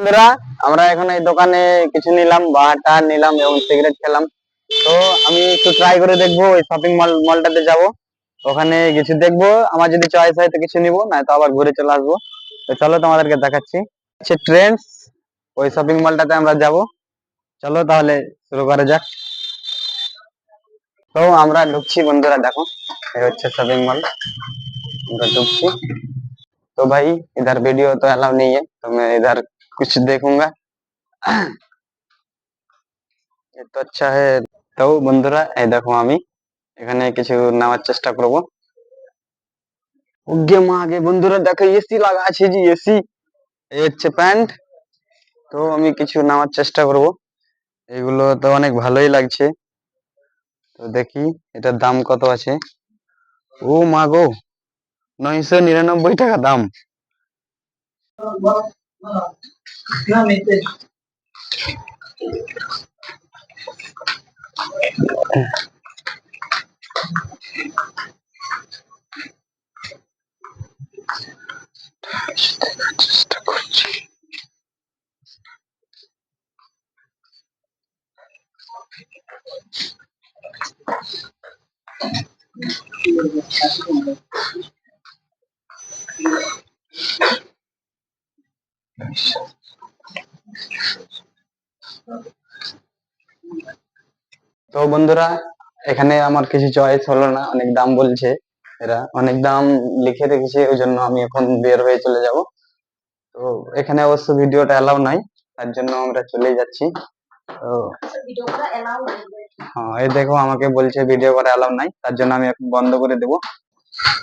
বন্ধুরা আমরা এখন এই দোকানে কিছু নিলাম বাটা নিলাম এবং সিগারেট খেলাম তো আমি একটু ট্রাই করে দেখবো ওই শপিং মল মলটাতে যাব ওখানে কিছু দেখবো আমার যদি চয়েস হয় তো কিছু নিবো না তো আবার ঘুরে চলে আসবো তো চলো তোমাদেরকে দেখাচ্ছি আচ্ছা ট্রেন্ডস ওই শপিং মলটাতে আমরা যাব চলো তাহলে শুরু করা যাক তো আমরা ঢুকছি বন্ধুরা দেখো এই হচ্ছে শপিং মল আমরা ঢুকছি तो भाई इधर वीडियो तो अलाउ नहीं है तो मैं इधर कुछ देखूंगा ये तो अच्छा है তো বন্ধুরা এই দেখো আমি এখানে কিছু নেওয়ার চেষ্টা করব ওগে মা আগে বন্ধুরা দেখো এসি লাগা আছে জি এসি এই হচ্ছে প্যান্ট তো আমি কিছু নেওয়ার চেষ্টা করব এগুলো তো অনেক ভালোই লাগছে তো দেখি এটার দাম কত আছে ও মা গো নয়শো নিরানব্বই টাকা দাম まあ、極めて、大して靴下こっち তো বন্ধুরা, এখানে আমার কিছু চয়েস হলো না, অনেক দাম বলছে এরা, অনেক দাম লিখে রেখেছে ওই জন্য আমি এখন বের হয়ে চলে যাব। তো এখানে অবশ্য ভিডিওটা অ্যালাউ নাই, তার জন্য আমরা চলে যাচ্ছি। হ্যাঁ এই দেখো, আমাকে বলছে ভিডিও করা অ্যালাউ নাই, তার জন্য আমি এখন বন্ধ করে দেব।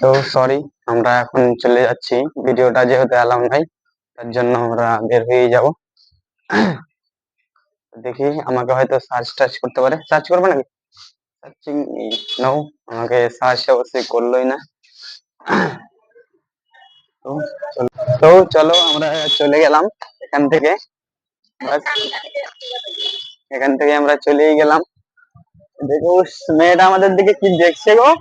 তো সরি আমরা এখন চলে যাচ্ছি, ভিডিওটা যেহেতু অ্যালাউ নাই। তার জন্য আমরা বের হয়ে যাব। দেখি আমাকে হয়তো সার্চ টাচ করতে পারে। সার্চ করবে নাকি? সার্চিং নো আমাকে সার্চ অবশ্যই করলোই না। তো চলো- আমরা চলে গেলাম এখান থেকে। এখান থেকে আমরা চলেই গেলাম। দেখো, মেয়েটা আমাদের দিকে কি দেখছে গো?